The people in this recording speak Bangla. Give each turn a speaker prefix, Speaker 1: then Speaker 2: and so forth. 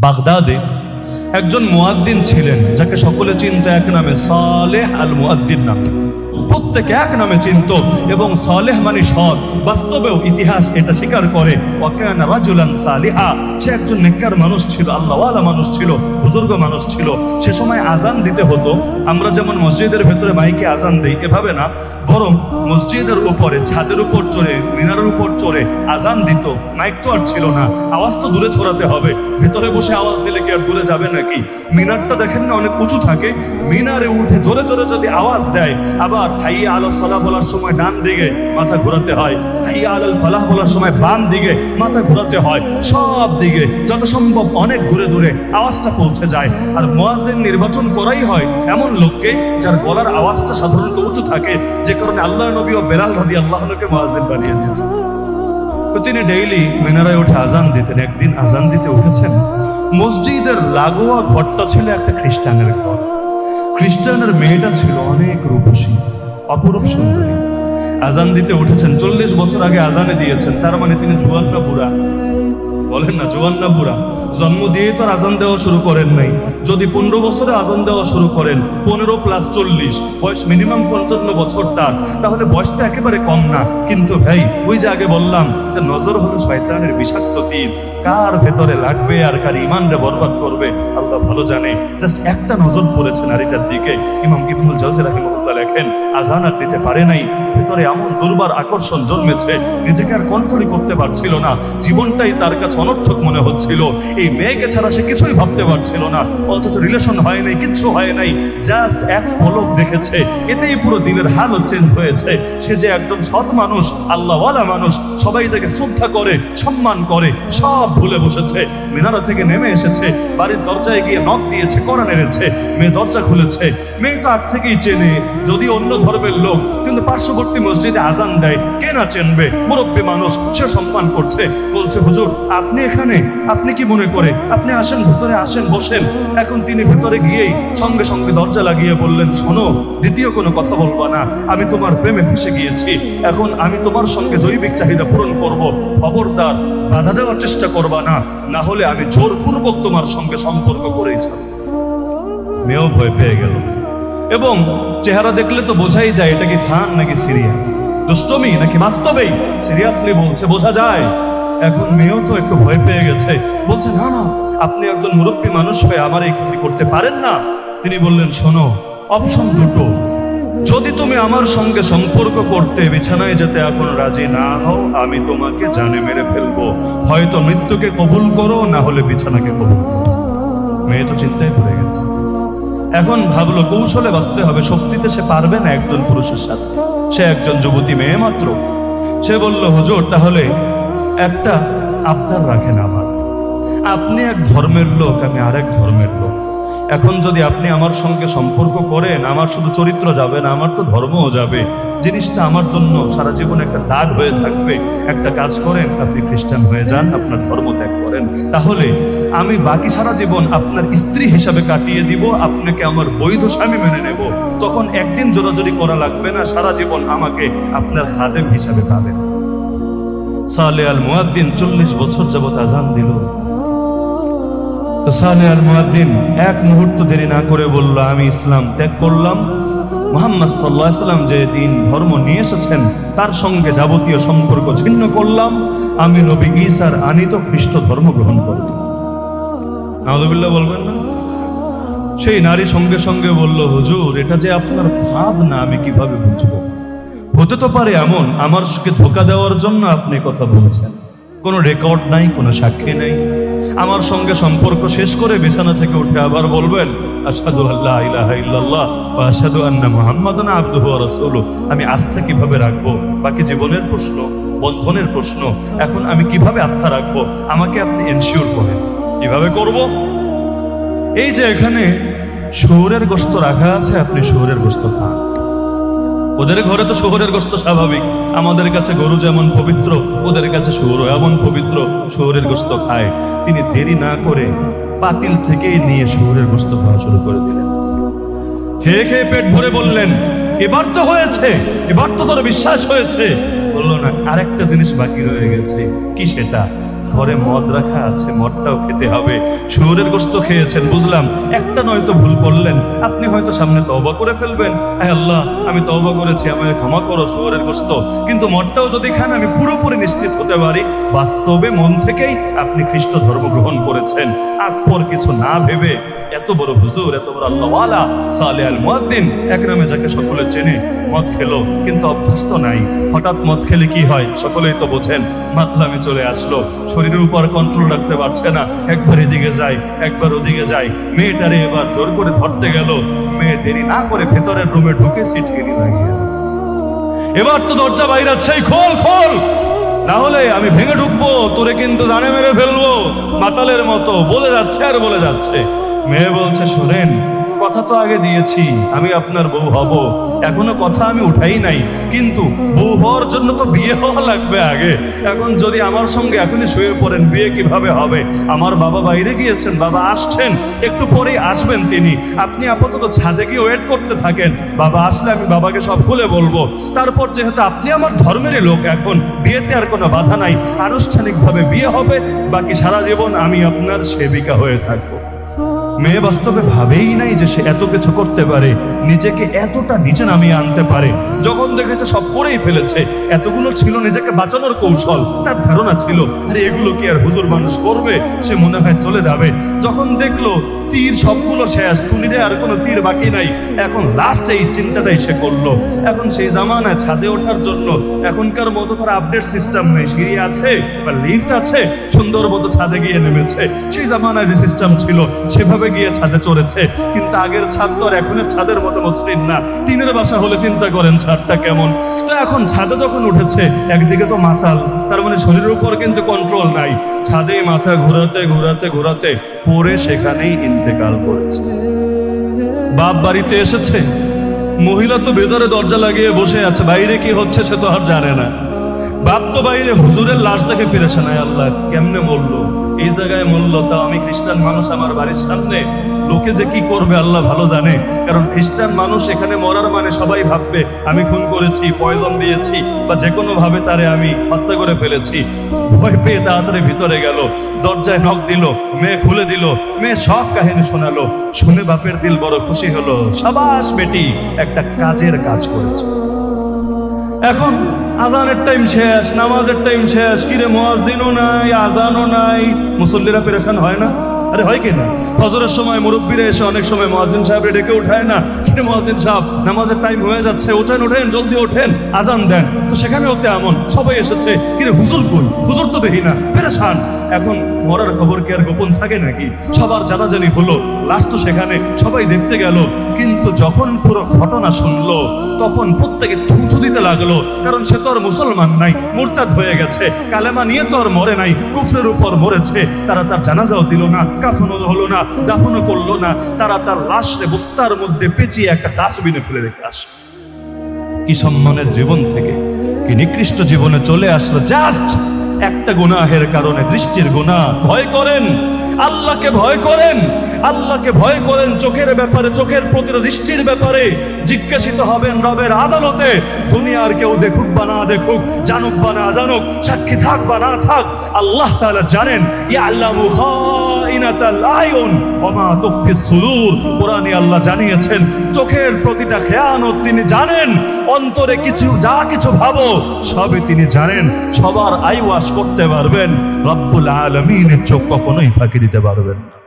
Speaker 1: বাগদাদে একজন মুয়াদ্দিন ছিলেন, যাকে সকলে চিনতে এক নামে সালেহ আল মুয়াদ্দিন নামে। প্রত্যেকে এক নামে চিনত এবং সালেহ মানে সৎ। বাস্তবেও ইতিহাস এটা স্বীকার করে, ওয়াকান রাজুলান সালিহা। সে একজন নেককার মানুষ ছিল, আল্লাহওয়ালা মানুষ ছিল, বুজুর্গ মানুষ ছিল। সে সময় আজান দিতে হতো। আমরা যেমন মসজিদের ভেতরে মাইকে আজান দিই, এভাবে না। বরং মসজিদের উপরে, ছাদের উপর চড়ে, মিনারের উপর চড়ে আজান দিত। মাইক তো আর ছিল না। আওয়াজ তো দূরে ছড়াতে হবে। ভেতরে বসে আওয়াজ দিলে কি আর দূরে যাবে নাকি? মিনারটা দেখেন না, অনেক উঁচু থাকে। মিনারে উঠে জোরে জোরে যদি আওয়াজ দেয়, আবার হাইয়া আলো সালাহ বলার সময় ডান দিকে মাথা ঘোরাতে হয়। হাইয়া আলাল ফালাহ বলার সময় বাম দিকে মাথা ঘোরাতে হয়। সব দিকে যত সম্ভব অনেক ঘুরে দূরে আওয়াজটা পৌঁছে যায়। আর মোয়াজেন নির্বাচন করাই হয় এমন লোককে যার গলার আওয়াজটা সাধারণত উঁচু থাকে, যে কারণে আল্লাহ নবী ও বেলাল রাদি আল্লাহকে মোয়াজেন বানিয়ে দিয়েছে তো তিনি ডেইলি মিনারায় উঠে আজান দিতেন। একদিন আজান দিতে উঠেছেন। মসজিদের লাগোয়া ঘরটা ছিল একটা খ্রিস্টানের ঘর। খ্রিস্টানের মেয়েটা ছিল অনেক রূপসী, অপরূপ সুন্দরী। আজান দিতে উঠেছেন। চল্লিশ বছর আগে আজানে দিয়েছেন। তার মানে তিনি জুয়ান না বুড়া। বলেন না জোয়ান না বুড়া। জন্ম দিয়েই তো আজান দেওয়া শুরু করেন নাই। যদি পনেরো বছরে আজান দেওয়া শুরু করেন, পনেরো প্লাস চল্লিশ, বয়স মিনিমাম পঞ্চান্ন বছর তার, তাহলে বয়সটা একেবারে কম না। কিন্তু ভাই, ওই যে আগে বললাম যে নজর হলো শয়তানের বিষাক্ত তীর। কার ভেতরে লাগবে আর কার ইমানরে বরবাদ করবে, আল্লাহ ভালো জানে। জাস্ট একটা নজর পড়েছে নারীটার দিকে। ইমাম ইবনুল জাজির রাহিমাহুল্লাহ লেখেন, আজান আর দিতে পারে নাই। ভেতরে এমন দুর্বার আকর্ষণ জন্মেছে, নিজেকে আর কন্ট্রোলই করতে পারছিল না। জীবনটাই তার কাছে অনর্থক মনে হচ্ছিল। এই মেয়েকে ছাড়া সে কিছুই ভাবতে পারছিল না। অথচ রিলেশন হয় নাই, কিচ্ছু হয় নাই। জাস্ট এক পলক দেখেছে। এতেই পুরো দিনের হালও চেঞ্জ হয়েছে। সে যে একজন সৎ মানুষ, আল্লাহওয়ালা মানুষ, সবাই তাকে শ্রদ্ধা করে, সম্মান করে, সব ভুলে বসেছে। মিনারা থেকে নেমে এসেছে। বাড়ির দরজায় গিয়ে নখ দিয়েছে, করা নেড়েছে। মেয়ে দরজা খুলেছে। মেয়ে তো আগ থেকেই চেনে, যদি অন্য ধর্মের লোক কিন্তু পার্শ্ববর্তী মসজিদে আজান দেয়, কে না চেনবে? মুরব্বী মানুষ, সে সম্মান করছে। বলছে, হুজুর, আপনি এখানে? আপনি কি মনে করে? আপনি আসেন, ভেতরে আসেন, বসেন। এখন তিনি ভেতরে গিয়েই সঙ্গে সঙ্গে দরজা লাগিয়ে বললেন, শোনো, দ্বিতীয় কোনো কথা বলব না। আমি তোমার প্রেমে ফেসে গিয়েছি। এখন আমি তোমার সঙ্গে জৈবিক চাহিদা পূরণ করব। খবরদার বাধা দেওয়ার চেষ্টা করবা না না হলে আমি জোরপূর্বক তোমার সঙ্গে সম্পর্ক করেই মেয়েও ভয় পেয়ে গেল। এবং চেহারা দেখলে তো বোঝাই যায়, এটা কি ফান নাকি সিরিয়াস? দুষ্টমি নাকি বাস্তবেই? সিরিয়াসলি বলছে, বোঝা যায়। এখন মেয়েও তো একটু ভয় পেয়ে গেছে। বলছে, না না, আপনি একজন মুরব্বী মানুষ হয়ে আমার এই ক্ষতি করতে পারেন না। তিনি বললেন, শোনো অপশন দুটো। যদি তুমি আমার সঙ্গে সম্পর্ক করতে বিছানায় যেতে এখন রাজি না হও, আমি তোমাকে জানে মেরে ফেলব। হয়তো মৃত্যুকে কবুল করো, না হলে বিছানাকে কবুল মেয়ে তো চিন্তায় পড়ে গেছে। এখন ভাবলো কৌশলে বাঁচতে হবে, শক্তিতে সে পারবে না একজন পুরুষের সাথে। সে একজন যুবতী মেয়ে মাত্র। সে বলল, হুজুর, তাহলে একটা আবদার রাখেন আমার। আপনি এক ধর্মের লোক, আমি আরেক ধর্মের লোক। এখন যদি আপনি আমার সঙ্গে সম্পর্ক করেন, আমার শুধু চরিত্র যাবে না, আমার তো ধর্মও যাবে। জিনিসটা আমার জন্য সারা জীবন একটা দাগ হয়ে থাকবে। একটা কাজ করেন, আপনি খ্রিস্টান হয়ে যান, আপনার ধর্ম ত্যাগ করেন। তাহলে আমি বাকি সারা জীবন আপনার স্ত্রী হিসাবে কাটিয়ে দিব, আপনাকে আমার বৈধ স্বামী মেনে নেব। তখন একদিন জোরাজোরি করা লাগবে না, সারা জীবন আমাকে আপনার খাদেম হিসাবে পাবেন। সালে আল মুয়াদ্দিন চল্লিশ বছর যাবত আজান দিল। তো সালে আল মুয়াদ্দিন এক মুহূর্ত দেরি না করে বলল, আমি ইসলাম ত্যাগ করলাম। মোহাম্মদ সাল্লাহ যে দিন ধর্ম নিয়ে এসেছেন, তার সঙ্গে যাবতীয় সম্পর্ক ছিন্ন করলাম। আমি নবী ঈসার আনিত খ্রিস্ট ধর্ম গ্রহণ করলাম নাউদুবিল্লাহ বলবেন না? সেই নারী সঙ্গে সঙ্গে বলল, হুজুর, এটা যে আপনার ফাঁদ না, আমি কীভাবে বুঝব? হতে তো পারে এমন, আমার সঙ্গে ধোকা দেওয়ার জন্য আপনি কথা বলছেন। কোনো রেকর্ড নাই, কোনো সাক্ষী নেই। আমার সঙ্গে সম্পর্ক শেষ করে বিছানা থেকে উঠে আবার বলবেন আসাদু আল্লাহ আশহাদু আন্না মুহাম্মাদান আবদুহু ওয়া আমি আস্থা কীভাবে রাখব? বাকি জীবনের প্রশ্ন, বন্ধনের প্রশ্ন, এখন আমি কীভাবে আস্থা রাখব? আমাকে আপনি এনশিওর করেন। কীভাবে করব? এই যে এখানে শহরের গোস্ত রাখা আছে, আপনি শহরের গোস্ত খান। ওদের ঘরে তো শহরের গোস্ত স্বাভাবিক। আমাদের কাছে গরু যেমন পবিত্র, ওদের কাছে শহরও এমন পবিত্র, শহরের গোস্ত খায়। তিনি দেরি না করে পাতিল থেকেই নিয়ে শহরের গোস্ত খাওয়া শুরু করে দিলেন। খেয়ে খেয়ে পেট ভরে বললেন, এবার তো হয়েছে, এবার তো তোর বিশ্বাস হয়েছে। বলল, না, আরেকটা জিনিস বাকি রয়ে গেছে। কি সেটা? ঘরে মদ রাখা আছে, মদটাও খেতে হবে। সুরের গোস্ত খেয়েছেন, বুঝলাম। একটা নয়তো ভুল করলেন। আপনি হয়তো সামনে তবা করে ফেলবেন। আল্লাহ, আমি তবা করেছি আমাকে ক্ষমা করো শুয়োরের গোস্ত কিন্তু মদটাও যদি খান, আমি পুরোপুরি নিশ্চিত হতে পারি, বাস্তবে মন থেকেই আপনি খ্রিস্ট ধর্ম গ্রহণ করেছেন। আকবর কিছু না ভেবে এত বড় হুজুর, এত বড় আল্লাহওয়ালা, সালে আল মুয়াদ্দিন এক নামে যাকে সকলে চেনে, মদ খেলো, কিন্তু অভ্যস্ত নাই। হঠাৎ মদ খেলে কি হয়? সকলেই তো বোঝেন, মাতলামি চলে আসলো। শরীরের উপর কন্ট্রোল রাখতে পারছে না। একবার এদিকে যায়, একবার ওদিকে যায়। মেয়েটারে এবার জোর করে ধরতে গেল। মেয়ে দেরি না করে ভেতরের রুমে ঢুকে সিটকিনি লাগিয়ে এবার তো দরজা বাইরাচ্ছে খোল খোল! না হলে আমি ভেঙে ঢুকবো, তোরে কিন্তু জানে মেরে ফেলব। মাতালের মতো, বলে যাচ্ছে আর বলে যাচ্ছে। মেয়ে বলছে, শোনেন, কথা তো আগে দিয়েছি, আমি আপনার বউ হব। এখনও কথা আমি উঠাই নাই। কিন্তু বউ হওয়ার জন্য তো বিয়ে হওয়া লাগবে আগে। এখন যদি আমার সঙ্গে এখনই শুয়ে পড়েন, বিয়ে কীভাবে হবে? আমার বাবা বাইরে গিয়েছেন, বাবা আসছেন। একটু পরেই আসবেন তিনি। আপনি আপাতত ছাদে গিয়ে ওয়েট করতে থাকেন। বাবা আসলে আমি বাবাকে সব খুলে বলব। তারপর যেহেতু আপনি আমার ধর্মেরই লোক, এখন বিয়েতে আর কোনো বাধা নাই। আনুষ্ঠানিকভাবে বিয়ে হবে, বাকি সারা জীবন আমি আপনার সেবিকা হয়ে থাকব। মেয়ে বাস্তবে ভাবেই নাই যে সে এত কিছু করতে পারে, নিজেকে এতটা নিচে নামিয়ে আনতে পারে। যখন দেখেছে সব করেই ফেলেছে, এতগুলো ছিল নিজেকে বাঁচানোর কৌশল, তার ধারণা ছিল, আরে এগুলো কি আর হুজুর মানুষ করবে? সে মনে হয় চলে যাবে। যখন দেখল তীর সবগুলো শেষ, তুলিরে আর কোনো তীর বাকি নাই। এখন লাস্ট এই চিন্তাটাই সে করল। এখন সেই জামানায় ছাদে ওঠার জন্য এখনকার মতো তার আপডেট সিস্টেম নেই। সিঁড়ি আছে বা লিফট আছে, সুন্দর মতো ছাদে গিয়ে নেমেছে। সেই জামানায় যে সিস্টেম ছিল, সেভাবে গিয়ে ছাদে চড়েছে। কিন্তু আগের ছাদ তো আর এখনের ছাদের মতো মসৃণ না। টিনের বাসা হলে চিন্তা করেন ছাদটা কেমন? তো এখন ছাদে যখন উঠেছে, একদিকে তো মাতাল, তার মানে শরীরের উপর কিন্তু কন্ট্রোল নাই। ছাদে মাথা ঘোরাতে ঘোরাতে ঘোরাতে পরে সেখানেই ইন্তেকাল করেছে। বাপ বাড়িতে এসেছে। মহিলা তো ভেতরে দরজা লাগিয়ে বসে আছে। বাইরে কি হচ্ছে সে তো আর জানে না। বাপ তো বাইরে হুজুরের লাশ দেখে ফিরেছে না, আল্লাহ কেমনে বলল? এই জায়গায় মূল্য তাও আমি খ্রিস্টান মানুষ আমার বাড়ির সামনে। লোকে যে কি করবে আল্লাহ ভালো জানে। কারণ খ্রিস্টান মানুষ এখানে মরার মানে সবাই ভাববে, আমি খুন করেছি, পয়জন দিয়েছি, বা যে কোনো ভাবে তারে আমি হত্যা করে ফেলেছি। ভয় পেয়ে তাড়াতাড়ি ভিতরে গেল, দরজায় নখ দিল, মেয়ে খুলে দিল, মেয়ে সব কাহিনী শোনালো। শুনে বাপের দিল বড় খুশি হলো, সাবাস বেটি, একটা কাজের কাজ করেছে। এখন আজানের টাইম শেষ, নামাজের টাইম শেষ। কিরে মোয়াজিনও নাই আজানও নাই। মুসল্লিরা পেরেশান হয় না? আরে হয় কিনা? ফজরের সময় মুরব্বীরা এসে অনেক সময় মহাজিন সাহেব ডেকে উঠায় না। কিরে মহাজিন সাহেব, নামাজের টাইম হয়ে যাচ্ছে ওঠেন ওঠেন জলদি ওঠেন, আজান দেন। তো সেখানে হতে এমন, সবাই এসেছে, কিরে হুজুর কই? হুজুর তো দেখি না, পেরেশান। এখন মরার খবর কি আর গোপন থাকে নাকি? সবার জানাজানি হলো, লাশ তো সেখানে, সবাই দেখতে গেল। কিন্তু যখন পুরো ঘটনা শুনলো, তখন প্রত্যেকে থুথু দিতে লাগল, কারণ সে তো আর মুসলমান নাই, মুরতাদ হয়ে গেছে। কালেমা নিয়ে তো আর মরে নাই, কুফরের উপর মরেছে। তারা তার জানাজাও দিল না। কাফনও হলো না, দাফনও করল না। তারা তার লাশে বস্তার মধ্যে পেঁচিয়ে একটা ডাস্টবিনে ফেলে রেখে আসলো কি সম্মানের জীবন থেকে, কি নিকৃষ্ট জীবনে চলে আসলো। জাস্ট একটা গুনাহের কারণে দৃষ্টির গুনাহ ভয় করেন। আল্লাহকে ভয় করেন। আল্লাহকে ভয় করেন চোখের ব্যাপারে, চোখের প্রতি দৃষ্টির ব্যাপারে। জিজ্ঞাসিত হবেন রবের আদালতে, দুনিয়ার কেউ দেখুক বা না দেখুক, জানুক বা না জানুক, সাক্ষী থাক বা না থাক, আল্লাহ তাআলা জানেন ইয়াল্লামু জানিয়েছেন, চোখের প্রতিটা খেয়ানত তিনি জানেন, অন্তরে কিছু, যা কিছু ভাবো, সবই তিনি জানেন, সবার আইওয়াশ করতে পারবেন, রব্বুল আলমিনের চোখ কখনোই ফাঁকি দিতে পারবেন না।